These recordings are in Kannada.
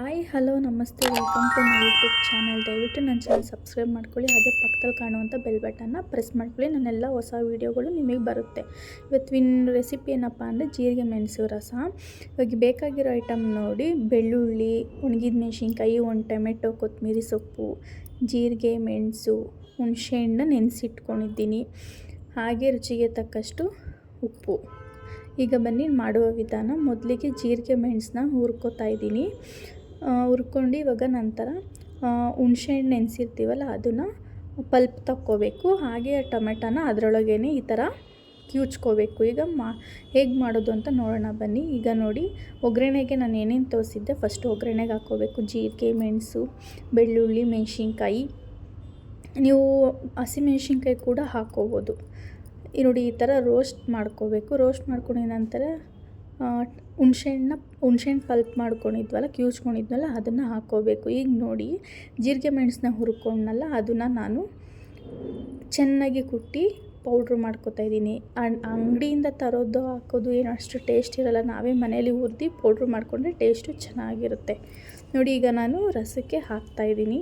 Hi, hello, namaste, welcome to my YouTube channel. ದಯವಿಟ್ಟು ನನ್ನ ಚಾನಲ್ ಸಬ್ಸ್ಕ್ರೈಬ್ ಮಾಡ್ಕೊಳ್ಳಿ, ಹಾಗೆ ಪಕ್ಕದಲ್ಲಿ ಕಾಣುವಂಥ ಬೆಲ್ ಬಟನ್ನ ಪ್ರೆಸ್ ಮಾಡ್ಕೊಳ್ಳಿ. ನನ್ನೆಲ್ಲ ಹೊಸ ವೀಡಿಯೋಗಳು ನಿಮಗೆ ಬರುತ್ತೆ. ಇವತ್ತಿನ ರೆಸಿಪಿ ಏನಪ್ಪ ಅಂದರೆ ಜೀರಿಗೆ ಮೆಣಸು ರಸ. ಇವಾಗ ಬೇಕಾಗಿರೋ ಐಟಮ್ ನೋಡಿ, ಬೆಳ್ಳುಳ್ಳಿ, ಒಣಗಿದ ಮೆಣಸಿನ್ಕಾಯಿ, ಒಂದು ಟೊಮೆಟೊ, ಕೊತ್ತಂಬರಿ ಸೊಪ್ಪು, ಜೀರಿಗೆ, ಮೆಣಸು, ಹುಣಸೆಹಣ್ಣು ನೆನೆಸಿಟ್ಕೊಂಡಿದ್ದೀನಿ. ಹಾಗೆ ರುಚಿಗೆ ತಕ್ಕಷ್ಟು ಉಪ್ಪು. ಈಗ ಬನ್ನಿ, ಮಾಡುವ ವಿಧಾನ. ಮೊದಲಿಗೆ ಜೀರಿಗೆ ಮೆಣಸನ್ನ ಹುರ್ಕೋತಾ ಇದ್ದೀನಿ. ಹುರ್ಕೊಂಡು ಇವಾಗ ನಂತರ ಹುಣ್ಸೆಹಣ್ಣು ನೆನೆಸಿರ್ತೀವಲ್ಲ ಅದನ್ನು ಪಲ್ಪ್ ತಕ್ಕೋಬೇಕು. ಹಾಗೆ ಟೊಮೆಟೊನ ಅದರೊಳಗೇ ಈ ಥರ ಕಿವುಚ್ಕೋಬೇಕು ಈಗ ಮಾ, ಹೇಗೆ ಮಾಡೋದು ಅಂತ ನೋಡೋಣ ಬನ್ನಿ. ಈಗ ನೋಡಿ, ಒಗ್ಗರಣೆಗೆ ನಾನು ಏನೇನು ತೋರಿಸಿದ್ದೆ. ಫಸ್ಟ್ ಒಗ್ಗರಣೆಗೆ ಹಾಕ್ಕೋಬೇಕು ಜೀರಿಗೆ, ಮೆಣಸು, ಬೆಳ್ಳುಳ್ಳಿ, ಮೆಣಸಿನ್ಕಾಯಿ. ನೀವು ಹಸಿಮೆಣ್ಸಿನ್ಕಾಯಿ ಕೂಡ ಹಾಕ್ಕೋಬೋದು. ನೋಡಿ ಈ ಥರ ರೋಸ್ಟ್ ಮಾಡ್ಕೋಬೇಕು. ರೋಸ್ಟ್ ಮಾಡ್ಕೊಂಡಿದ ನಂತರ ಹುಣ್ಸೆಹಣ್ಣ ಹುಣ್ಸೆಹಣ್ಣು ಪಲ್ಪ್ ಮಾಡ್ಕೊಂಡಿದ್ವಲ್ಲ, ಕಿವುಚ್ಕೊಂಡಿದ್ವಲ್ಲ, ಅದನ್ನು ಹಾಕ್ಕೋಬೇಕು ಈಗ ನೋಡಿ, ಜೀರಿಗೆ ಮೆಣಸನ್ನ ಹುರ್ಕೊಂಡ್ನಲ್ಲ, ಅದನ್ನು ನಾನು ಚೆನ್ನಾಗಿ ಕುಟ್ಟಿ ಪೌಡ್ರ್ ಮಾಡ್ಕೊತಾ ಇದ್ದೀನಿ. ಅಂಗಡಿಯಿಂದ ತರೋದು, ಹಾಕೋದು ಏನು ಅಷ್ಟು ಟೇಸ್ಟ್ ಇರೋಲ್ಲ. ನಾವೇ ಮನೇಲಿ ಹುರಿದು ಪೌಡ್ರ್ ಮಾಡಿಕೊಂಡ್ರೆ ಟೇಸ್ಟು ಚೆನ್ನಾಗಿರುತ್ತೆ. ನೋಡಿ, ಈಗ ನಾನು ರಸಕ್ಕೆ ಹಾಕ್ತಾಯಿದ್ದೀನಿ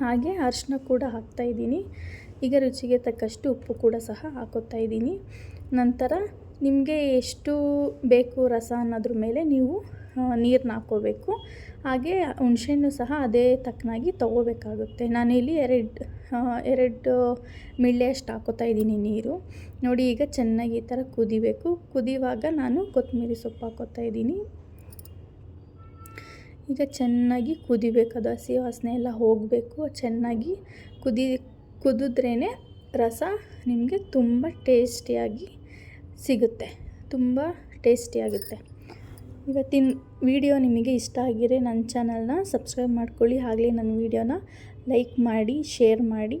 ಹಾಗೆ ಅರಿಶಿನ ಕೂಡ ಹಾಕ್ತಾಯಿದ್ದೀನಿ ಈಗ ರುಚಿಗೆ ತಕ್ಕಷ್ಟು ಉಪ್ಪು ಕೂಡ ಸಹ ಹಾಕೋತಾ ಇದ್ದೀನಿ. ನಂತರ ನಿಮಗೆ ಎಷ್ಟು ಬೇಕು ರಸ ಅನ್ನೋದ್ರ ಮೇಲೆ ನೀವು ನೀರನ್ನ ಹಾಕ್ಕೋಬೇಕು. ಹಾಗೆ ಹುಣ್ಸೆಹಣ್ಣು ಸಹ ಅದೇ ತಕ್ಕನಾಗಿ ತೊಗೋಬೇಕಾಗುತ್ತೆ. ನಾನಿಲ್ಲಿ ಎರಡು ಎರಡು ಮಿಳ್ಳೆ ಅಷ್ಟು ಹಾಕೋತಾ ಇದ್ದೀನಿ ನೀರು. ನೋಡಿ, ಈಗ ಚೆನ್ನಾಗಿ ಈ ಥರ ಕುದಿಬೇಕು. ಕುದಿಯುವಾಗ ನಾನು ಕೊತ್ತಂಬರಿ ಸೊಪ್ಪು ಹಾಕೋತಾ ಇದ್ದೀನಿ. ಈಗ ಚೆನ್ನಾಗಿ ಕುದಿಬೇಕು ಅದು ಹಸಿ ವಾಸನೆ ಎಲ್ಲ ಹೋಗಬೇಕು. ಚೆನ್ನಾಗಿ ಕುದಿ ಕುದಿದ್ರೇ ರಸ ನಿಮಗೆ ತುಂಬ ಟೇಸ್ಟಿಯಾಗಿ ಸಿಗುತ್ತೆ. ತುಂಬ ಟೇಸ್ಟಿಯಾಗುತ್ತೆ. ಇವತ್ತಿನ ವಿಡಿಯೋ ನಿಮಗೆ ಇಷ್ಟ ಆಗಿದ್ರೆ ನನ್ನ ಚಾನಲ್ನ ಸಬ್ಸ್ಕ್ರೈಬ್ ಮಾಡ್ಕೊಳ್ಳಿ. ಆಗಲೇ ನನ್ನ ವಿಡಿಯೋನ ಲೈಕ್ ಮಾಡಿ, ಶೇರ್ ಮಾಡಿ.